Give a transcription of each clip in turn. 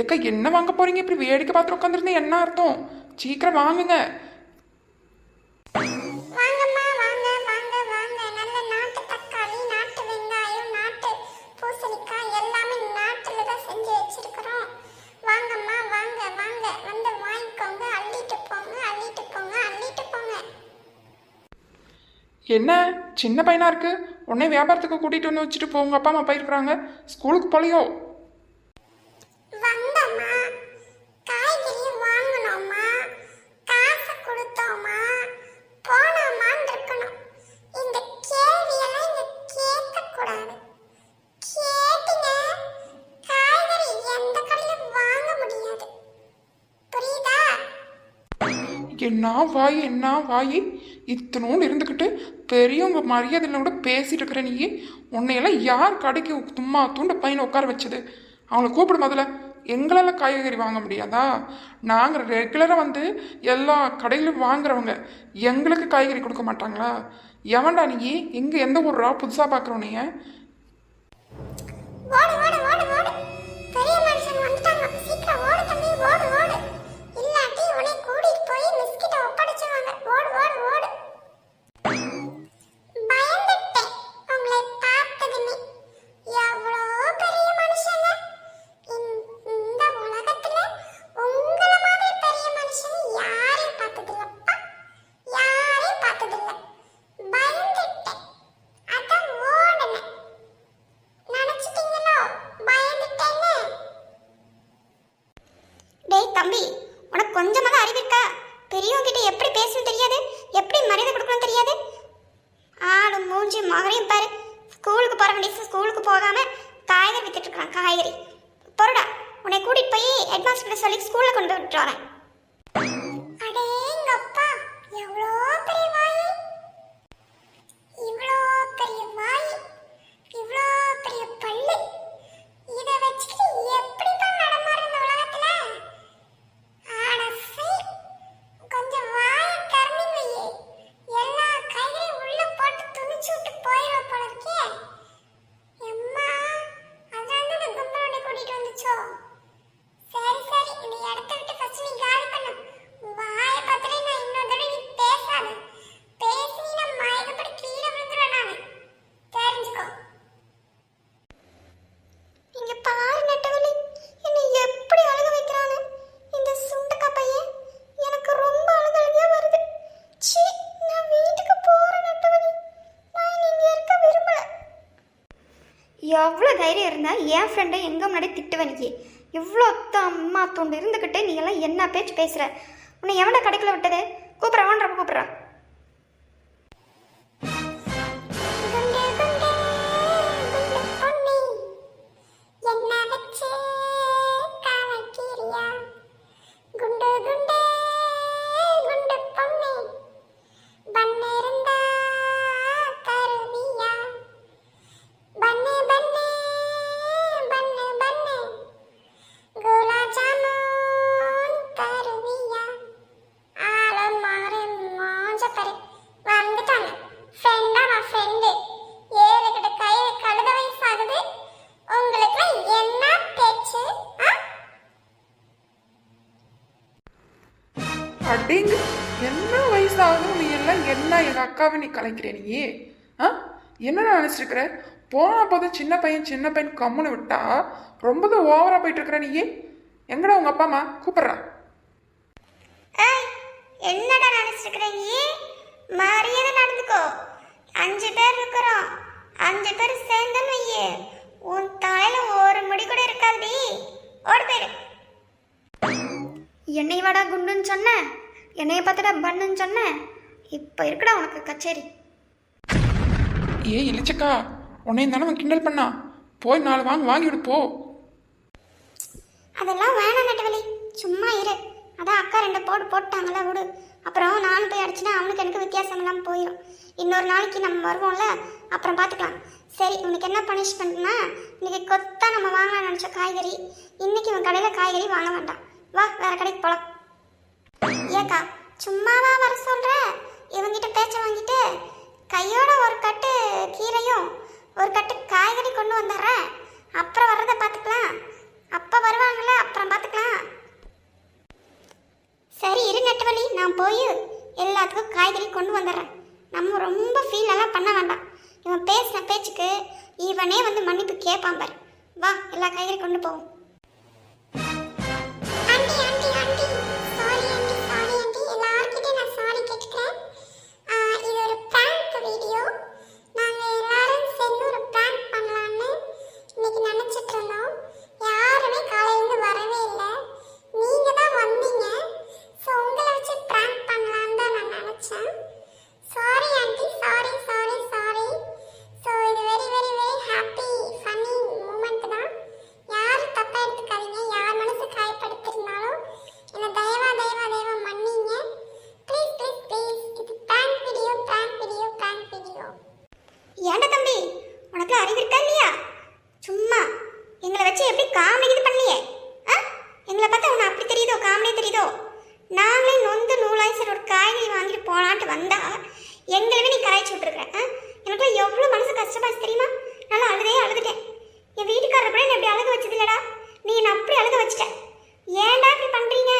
எக்கா என்ன வாங்க போறீங்க? இப்படி வேடிக்கை பார்த்து உட்காந்துருந்தா என்ன அர்த்தம்? சீக்கிரம் வாங்குங்க. என்ன? சின்ன பையனா இருக்கு? உடனே வியாபாரத்துக்கு கூட்டிட்டு வந்து வச்சுட்டு போங்க. அப்பா அம்மா போயிருக்கிறாங்க ஸ்கூலுக்கு போலையோ? என்ன வாய் என்ன வாய்? இத்தனோடு இருந்துக்கிட்டு பெரியவங்க மரியாதையில் கூட பேசிகிட்டு இருக்கிற நீ உன்னையெல்லாம் யார் கடைக்கு சும்மா தூண்ட பையனை உட்கார வச்சது? அவங்கள கூப்பிடு முதல்ல எங்களால் காய்கறி வாங்க முடியாதா? நாங்கள் ரெகுலராக வந்து எல்லா கடையிலும் வாங்குறவங்க எங்களுக்கு காய்கறி கொடுக்க மாட்டாங்களா? எவன்டா நீ எங்கே எந்த ஊர்ரா புதுசாக பார்க்குறோம் நீ ஓடு ஓடு ஓடு ஓடு. பெரிய மனுஷன் வந்துட்டாங்க. சீக்கிரம் ஓடு தம்பி ஓடு ஓடு. இல்லாட்டி உன்னை கூட்டிட்டு போய் மிஸ் ஒப்படைச்சுவாங்க ஓடு ஓடு ஓடு பயந்துட்டேன் உங்களை பார்த்ததுமே எவ்வளோ பெரிய மனுஷங்க இந்த இந்த உலகத்துல உங்கள மாதிரி பெரிய மனுஷன் யாரையும் பார்த்ததில்லப்பா யாரையும் பார்த்ததில்ல பயந்துட்டேன் அதான் ஓடுனேன் நினைச்சிட்டீங்களோ பயந்துட்டேன்னு டேய் தம்பி உனக்கு கொஞ்சமாவது அறிவு இருக்கா பெரியவங்க கிட்ட எப்படி பேசணும் தெரியாது எப்படி மரியாதை கொடுக்கணும் தெரியாது ஆளு மூஞ்சி மகரையும் பாரு ஸ்கூலுக்கு போற வேண்டிய ஸ்கூலுக்கு போகாம காய்கறி வித்துட்டு இருக்கான் காய்கறி பொருடா உன்னை கூட்டிட்டு ஸ்பெஷலிக் ஸ்கூலில் கொண்டு போய் என் ஃப்ரெண்டை எங்கே முன்னாடி திட்டுவேன் நீ? இவ்வளோ அம்மா தோண்டு இருந்துக்கிட்டு நீ எல்லாம் என்ன பேச்சு பேசுகிற உன்னை எவனை கடைக்குள்ள விட்டது? கூப்பிட்றவான்றப்ப கூப்பிட்றான் அக்காவை நீ கலைக்கிற நீ ஆ? என்ன நினைச்சிருக்கிற? போனா போதும் சின்ன பையன் சின்ன பையன் கம்முன்னு விட்டா ரொம்ப தான் ஓவரா போயிட்டு இருக்கிற நீ எங்கடா உங்க அப்பா அம்மா? கூப்பிடுறா. ஏய் என்னடா நினைச்சிருக்கிற நீ மரியாதை நடந்துக்கோ. அஞ்சு பேர் இருக்கிறோம். அஞ்சு பேர் சேர்ந்தன்னு வையே. உன் தலையில ஒரு முடி கூட இருக்காதுடி ஓடி போயிடு. என்னை வாடா குண்டுன்னு சொன்னேன் என்னைய பார்த்துடா பண்ணுன்னு சொன்னேன் இப்போ இருக்குடா உனக்கு கச்சேரி. ஏ இழிச்சக்கா உன்னையும் தானே அவன் கிண்டல் பண்ணா. போய் நாலு வாங்க வாங்கி விடு போ. அதெல்லாம் வேணாம் நட்டவலி சும்மா இரு. அதான் அக்கா ரெண்டு போடு போட்டாங்களா விடு. அப்புறம் நானும் போய் அடிச்சுனா அவனுக்கு எனக்கு வித்தியாசம் இல்லாமல் போயிடும் இன்னொரு நாளைக்கு நம்ம வருவோம்ல அப்புறம் பார்த்துக்கலாம் சரி உனக்கு என்ன பனிஷ்மெண்ட்னா இன்னைக்கு கொத்தா நம்ம வாங்கலாம்னு நினச்ச காய்கறி இன்னைக்கு இவன் கடையில் காய்கறி வாங்க வேண்டாம். வா வேற கடைக்கு போகலாம் ஏக்கா சும்மாவா வர சொல்ற? இவங்கிட்ட பேச்ச வாங்கிட்டு கையோட ஒரு கட்டு கீரையும் ஒரு கட்டு காய்கறி கொண்டு வந்துடுறேன். அப்புறம் வர்றதை பார்த்துக்கலாம். அப்போ வருவாங்கள அப்புறம் பார்த்துக்கலாம். சரி இரு நெட்டவழி நான் போய் எல்லாத்துக்கும் காய்கறி கொண்டு வந்துடுறேன். நம்ம ரொம்ப ஃபீல் எல்லாம் பண்ண வேண்டாம். இவன் பேசின பேச்சுக்கு இவனே வந்து மன்னிப்பு கேட்பான் பாரு. வா எல்லா காய்கறி கொண்டு போவோம். காமெடி இது பண்ணியே ஆ? எங்களை பார்த்தா உனக்கு அப்படி தெரியுதோ? காமெடி தெரியுதோ? நாங்களே நொந்து நூலாய் சரி ஒரு காய்கறி வாங்கிட்டு போகலான்ட்டு வந்தா எங்களவே நீ கலாய்ச்சி விட்டுருக்க ஆ? எனக்கு எவ்வளோ மனசு கஷ்டமாச்சு தெரியுமா? நல்லா அழுதே அழுதுட்டேன். என் வீட்டுக்காரர் கூட என்னை அப்படி அழுக வச்சது இல்லடா. நீ என்னை அப்படி அழுக வச்சுட்டேன் ஏன்டா இப்படி பண்ணுறீங்க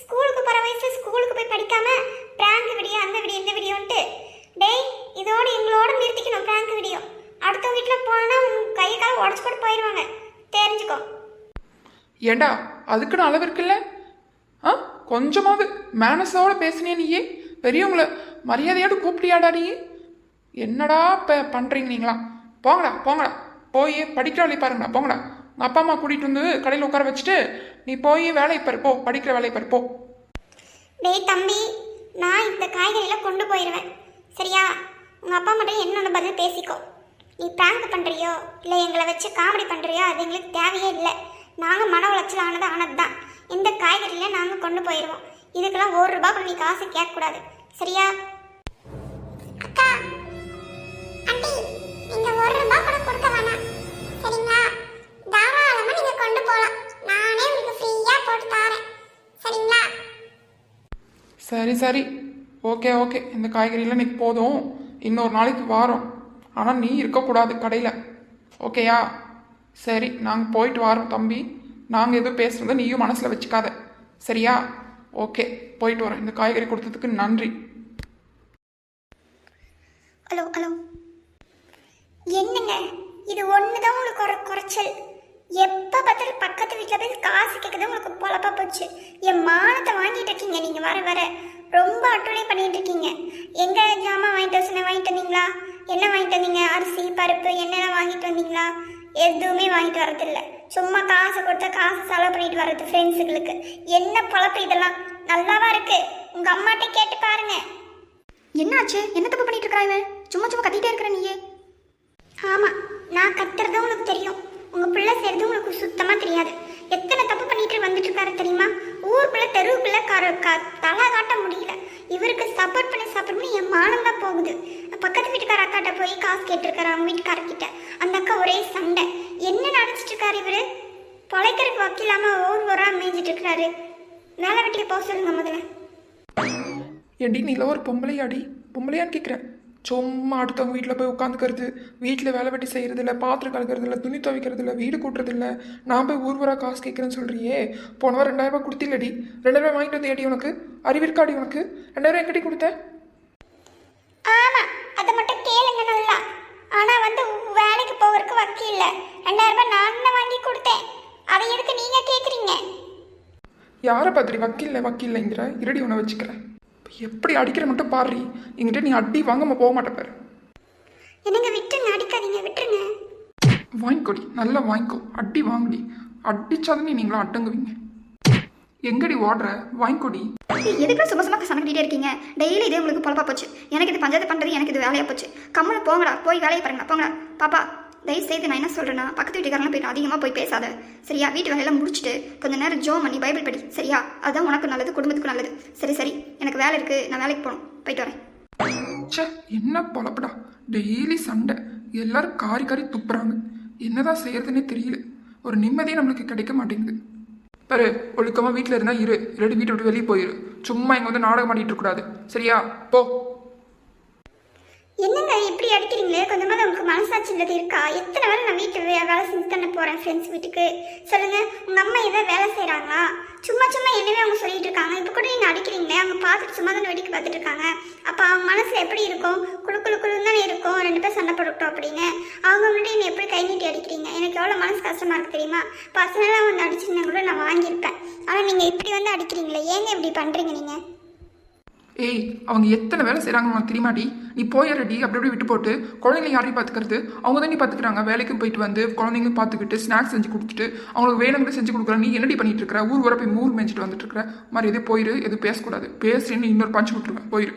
ஸ்கூலுக்கு போகிற வயசுல ஸ்கூலுக்கு போய் படிக்காம பிராங்க் வீடியோ அந்த வீடியோ இந்த வீடியோன்ட்டு டேய் இதோட எங்களோட நிறுத்திக்கணும் பிராங்க் வீடியோ அடுத்த வீட்டில் போனால் உன் கை கால் உடச்சு போட்டு போயிடுவாங்க தெரிஞ்சுக்கோ. ஏண்டா அதுக்குன்னு அளவு இருக்குல்ல ஆ கொஞ்சமாவது மேனஸோட பேசினே நீயே. பெரியவங்கள மரியாதையோடு கூப்பிட்டியாடா நீ? என்னடா இப்போ பண்ணுறீங்க நீங்களா? போங்கடா போங்கடா. போய் படிக்கிற வேலையை பாருங்கடா போங்கடா. உங்கள் அப்பா அம்மா கூட்டிகிட்டு வந்து கடையில் உட்கார வச்சுட்டு நீ போய் வேலையை பாரு போ. படிக்கிற வேலையை பாரு போ. டேய் தம்பி நான் இந்த காய்கறியெல்லாம் கொண்டு போயிடுவேன் சரியா? உங்கள் அப்பா மட்டும் என்னென்ன பதில் பேசிக்கோ. நீ பிராங்க் பண்ணுறியோ இல்லை எங்களை வச்சு காமெடி பண்ணுறியோ அது எங்களுக்கு தேவையே இல்லை. நாங்கள் மன உளைச்சல் ஆனது ஆனது தான் இந்த காய்கறியில நாங்கள் கொண்டு போயிடுவோம் இதுக்கெல்லாம் ஒரு ரூபாய் கூட நீ காசு கேட்கக்கூடாது. சரியா? அக்கா ஆண்டி நீங்க ஒரு ரூபாய் கூட கொடுக்க வேணாம். சரிங்களா? தாராளமா நீங்க கொண்டு போகலாம் நானே உங்களுக்கு ஃப்ரீயா போட்டு தரேன். சரிங்களா? சரி சரி. Okay okay. இந்த காய்கறியெல்லாம் இன்னைக்கு போதும். இன்னொரு நாளைக்கு வாரோம். ஆனால் நீ இருக்கக்கூடாது கடையில். ஓகேயா? சரி நாங்கள் போயிட்டு வரோம் தம்பி. நாங்கள் எதுவும் பேசுகிறத நீயும் மனசில் வச்சுக்காத. சரியா? ஓகே போயிட்டு வரோம். இந்த காய்கறி கொடுத்ததுக்கு நன்றி. Hello hello. என்னங்க? இது ஒன்று தான் உங்களுக்கு ஒரு குறைச்சல். எப்போ பார்த்தாலும் பக்கத்து வீட்டில் போய் காசு கேட்குறது உங்களுக்கு பொழப்பா போச்சு. என் மானத்தை வாங்கிட்டு இருக்கீங்க நீங்கள் வர வர. ரொம்ப அட்டுணை பண்ணிட்டு இருக்கீங்க. எங்கே ஜாமான் வாங்கிட்டு வர சொன்ன வாங்கிட்டு வந்தீங்களா? என்ன வாங்கிட்டு வந்தீங்க? அரிசி பருப்பு என்னென்ன வாங்கிட்டு வந்தீங்களா? எதுவுமே வாங்கிட்டு வரதில்ல. சும்மா காசு கொடுத்தா காசு செலவு பண்ணிட்டு வர்றது ஃப்ரெண்ட்ஸுங்களுக்கு என்ன பொழப்பு இதெல்லாம்? நல்லாவா இருக்கு? உங்கள் அம்மாட்ட கேட்டு பாருங்க. என்னாச்சு? என்ன தப்பு பண்ணிட்டு இருக்கா இவன்? சும்மா சும்மா கத்திட்டே இருக்கிற நீயே. ஆமா நான் கத்துறது உங்களுக்கு தெரியும். உங்க பிள்ளை செய்யறது உங்களுக்கு சுத்தமா தெரியாது. எத்தனை தப்பு பண்ணிட்டு வந்துட்டு இருக்காரு தெரியுமா? ஊருக்குள்ள தெருவுக்குள்ள தலை காட்ட முடியல. இவருக்கு சப்போர்ட் பண்ணி சப்போர்ட் பண்ணி என் மானம் தான் போகுது. பக்கத்து வீட்டுக்கார அக்காட்ட போய் காசு கேட்டிருக்காரு அவங்க வீட்டுக்காரர்கிட்ட. அந்த அக்கா ஒரே சண்டை. என்ன நினைச்சிட்டு இருக்காரு இவரு? பொழைக்கிறதுக்கு வக்கில்லாம ஓர் ஓராக மேய்ஞ்சிட்டு இருக்கிறாரு மேலே வீட்டுக்கு போக சொல்லுங்க முதல்ல. ஏடி நீல ஒரு பொம்பளையாடி. பொம்பளையான்னு கேட்குறேன் சும்மா அடுத்தவங்க வீட்டில் போய் உட்காந்துக்கிறது வீட்டில் வேலை வெட்டி செய்கிறது இல்லை பாத்திரம் கழுக்கிறது இல்லை துணி துவைக்கிறது இல்லை வீடு கூட்டுறது இல்லை நான் போய் ஊர் ஊரா காசு கேட்குறேன்னு சொல்கிறியே போன வாரம் ரெண்டாயிரம் ரூபாய் கொடுத்தில்லடி. ரெண்டாயிரம் வாங்கிட்டு வந்து ஏடி உனக்கு அறிவிற்காடி உனக்கு? ரெண்டாயிரம் எங்கடி கொடுத்த? ஆமா அதை மட்டும் கேளுங்க நல்லா. ஆனா வந்து வேலைக்கு போகிறதுக்கு வக்கி இல்ல. ரெண்டாயிரம் ரூபாய் நான் தான் வாங்கி கொடுத்தேன். அதை எதுக்கு நீங்க கேக்குறீங்க யாரை பார்த்துடி? வக்கீல்ல வக்கீல்லைங்கிற இருடி உன்னை வச்சுக்கிறேன். எப்படி அடிக்கிற மட்டும் பாடுறி எங்கிட்ட நீ அடி வாங்காம போக மாட்டே பாரு. என்னங்க விட்டுருங்க அடிக்காதீங்க விட்டுருங்க. வாங்கிக்கோடி நல்லா வாங்கிக்கோ. அடி வாங்குடி. அடிச்சாதான் நீங்களும் அட்டங்குவீங்க எங்கடி ஓடுற? வாங்கிக்கோடி. எதுக்கு சும்மா சும்மா சண்டை கட்டிட்டே இருக்கீங்க? டெய்லி இதே உங்களுக்கு பொழப்பா போச்சு. எனக்கு இது பஞ்சாயத்து பண்ணுறது எனக்கு இது வேலையா போச்சு. கம்முன்னு போங்கடா போய் வேலையை பாருங்க போங்கடா. பாப்பா தயவு செய்து நான் என்ன சொல்கிறேன்னா பக்கத்து வீட்டுக்காரங்களாம் போய் அதிகமாக போய் பேசாத. சரியா? வீட்டு வேலையெல்லாம் முடிச்சுட்டு கொஞ்ச நேரம் ஜோ பண்ணி பைபிள் படி. சரியா? அதுதான் உனக்கு நல்லது குடும்பத்துக்கு நல்லது. சரி சரி. எனக்கு வேலை இருக்குது நான் வேலைக்கு போகணும். போயிட்டு வரேன். சே என்ன பொழப்படா. டெய்லி சண்டை. எல்லாரும் காரி காரி துப்புறாங்க. என்னதான் செய்யறதுன்னே தெரியல. ஒரு நிம்மதியே நம்மளுக்கு கிடைக்க மாட்டேங்குது. பாரு ஒழுக்கமாக வீட்டில் இருந்தால் இரு. இல்லாட்டி வீட்டை விட்டு வெளியே போயிரு. சும்மா இங்கே வந்து நாடகம் ஆடிட்டு இருக்கக்கூடாது. சரியா? போ. என்னங்க இப்படி அடிக்கிறீங்களே கொஞ்சமாக உங்களுக்கு மனசாட்சி இல்லது இருக்கா? எத்தனை வேலை நான் வீட்டு வேலை செஞ்சு தானே போகிறேன் ஃப்ரெண்ட்ஸ் வீட்டுக்கு? சொல்லுங்கள் உங்கள் அம்மா ஏதாவது வேலை செய்கிறாங்களா சும்மா சும்மா என்னவே அவங்க சொல்லிட்டு இருக்காங்க. இப்போ கூட நீங்கள் அடிக்கிறீங்களே அவங்க பார்த்துட்டு சும்மா தானே வேடிக்கை பார்த்துட்டு இருக்காங்க. அப்போ அவங்க மனசில் எப்படி இருக்கும்? குழு குழு குழுன்னு தானே இருக்கும். ரெண்டு பேர் சண்டை போட்டுக்கிட்டோம் அப்படின்னு. அவங்க முன்னாடி என்னை எப்படி கை நீட்டி அடிக்கிறீங்க? எனக்கு எவ்வளோ மனசு கஷ்டமாக இருக்குது தெரியுமா? பர்சனலாக வந்து அடிச்சிருந்தா கூட நான் வாங்கியிருப்பேன். ஆனால் நீங்கள் இப்படி வந்து அடிக்கிறீங்களே ஏங்க இப்படி பண்ணுறீங்க நீங்கள் ஏய் அவங்க எத்தனை வேலை செய்கிறாங்க உனக்கு தெரியுமாடி? நீ போயிடுறடி அப்படி அப்படி விட்டு போட்டு குழந்தைங்களை யாரையும் பார்த்துக்கிறது அவங்க தான் நீ பார்த்துக்கிறாங்க வேலைக்கும் போயிட்டு வந்து குழந்தைங்க பார்த்துக்கிட்டு ஸ்நாக்ஸ் செஞ்சு கொடுத்துட்டு அவங்களுக்கு வேணுங்கிற செஞ்சு கொடுக்குற. நீ என்னடி பண்ணிட்டு இருக்கிற? ஊர் வர போய் மூர் மேய்ச்சிட்டு வந்துட்டு இருக்கிற? மாதிரி எது போயிரு. எதுவும் பேசக்கூடாது. பேசுறேன்னு இன்னொரு பஞ்சு விட்டுருவேன் போயிரு.